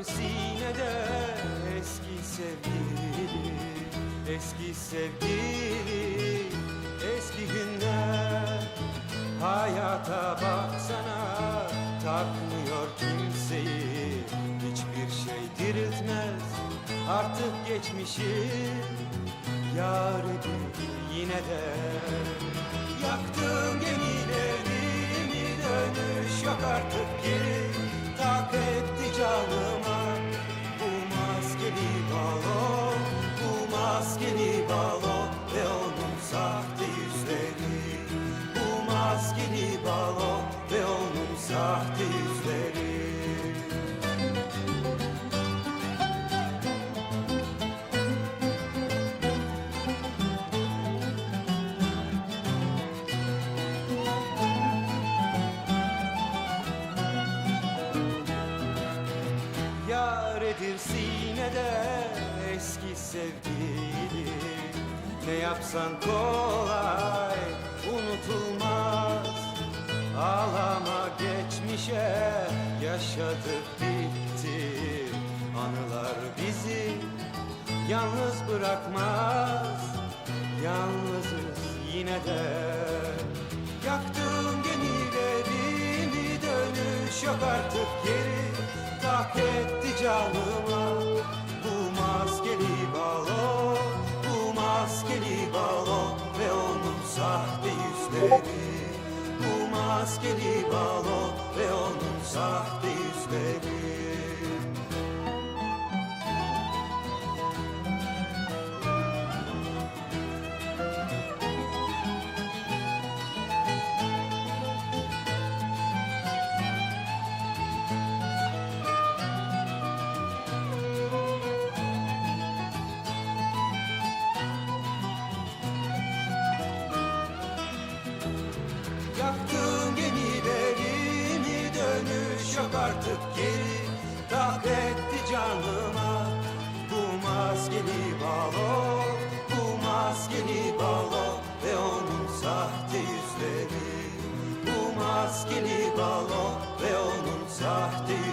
Vardır sinede eski sevgili Eski sevgili Eski günler. Hayata baksana Takmıyor kimseyi. Hiçbir şey diriltmez Artık geçmişi. Yarı değil yine de Yaktığım gemilerimi Dönüş yok artık geri. Maskeli balon ve onun sahte yüzleri. Sinede eski sevgili Ne yapsan kolay unutulmaz Ağlama geçmişe yaşadık bitti. Anılar bizi yalnız bırakmaz. Yalnızız yine de. Yaktığım gemilerimi dönüş yok artık geri. Tak etti canıma bu maskeli balon Bu maskeli balon ve onun sahte yüzleri maskeli balon ve onun sahte yüzleri artık geri. Tak etti canıma Bu maskeli balo Bu maskeli balo Ve onun sahte yüzleri. Bu maskeli balo Ve onun sahte yüzleri.